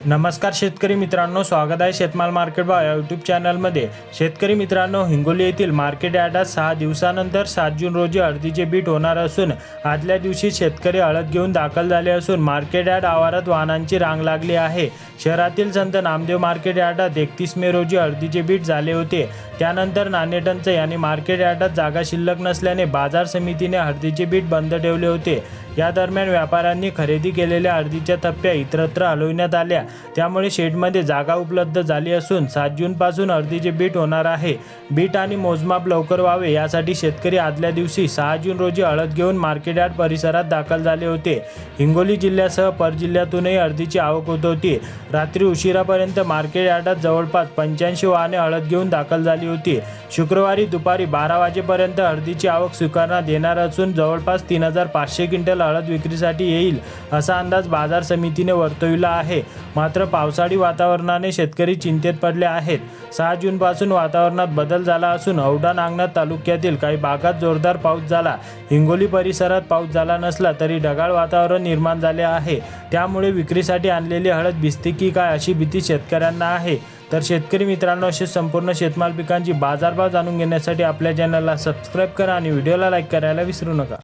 नमस्कार शेतकरी मित्रांनो स्वागत आहे शेतमाल मार्केट भाव या यूट्यूब चॅनलमध्ये. शेतकरी मित्रांनो हिंगोली येथील मार्केट यार्डात सहा दिवसानंतर सात जून रोजी हळदीचे बीट होणार असून आदल्या दिवशी शेतकरी हळद घेऊन दाखल झाले असून मार्केट यार्ड आवारात वाहनांची रांग लागली आहे. शहरातील संत नामदेव मार्केट यार्डात एकतीस मे रोजी हळदीचे बीट झाले होते. त्यानंतर नाणेटंच यांनी मार्केट यार्डात जागा शिल्लक नसल्याने बाजार समितीने हळदीचे बीट बंद ठेवले होते. या दरम्यान व्यापाऱ्यांनी खरेदी केलेल्या हळदीच्या टप्प्या इतरत्र हलविण्यात आल्या. त्यामुळे शेडमध्ये जागा उपलब्ध झाली असून सात जूनपासून हळदीचे बीट होणार आहे. बीट आणि मोजमाप लवकर व्हावे यासाठी शेतकरी आदल्या दिवशी सहा जून रोजी हळद घेऊन मार्केट यार्ड परिसरात दाखल झाले होते. हिंगोली जिल्ह्यासह परजिल्ह्यातूनही हळदीची आवक होत होती. रात्री उशिरापर्यंत मार्केट यार्डात जवळपास पंच्याऐंशी वाहने हळद घेऊन दाखल झाली होती. शुक्रवारी दुपारी बारा वाजेपर्यंत हळदीची आवक स्वीकारण्यात येणार असून जवळपास तीन हजार पाचशे क्विंटल हळद विक्रीसाठी येईल असा अंदाज बाजार समितीने वर्तविला आहे. मात्र पावसाळी वातावरणाने शेतकरी चिंतेत पडले आहेत. सहा जूनपासून वातावरणात बदल झाला असून औडा नागनाथ तालुक्यातील काही भागात जोरदार पाऊस झाला. हिंगोली परिसरात पाऊस झाला नसला तरी ढगाळ वातावरण निर्माण झाले आहे. त्यामुळे विक्रीसाठी आणलेली हळद भिजते की काय अशी भीती शेतकऱ्यांना आहे. तर शेतकरी मित्रांनो असे संपूर्ण शेतमाल पिकांची बाजारभाव जाणून घेण्यासाठी आपल्या चॅनलला सबस्क्राईब करा आणि व्हिडिओला लाईक करायला विसरू नका.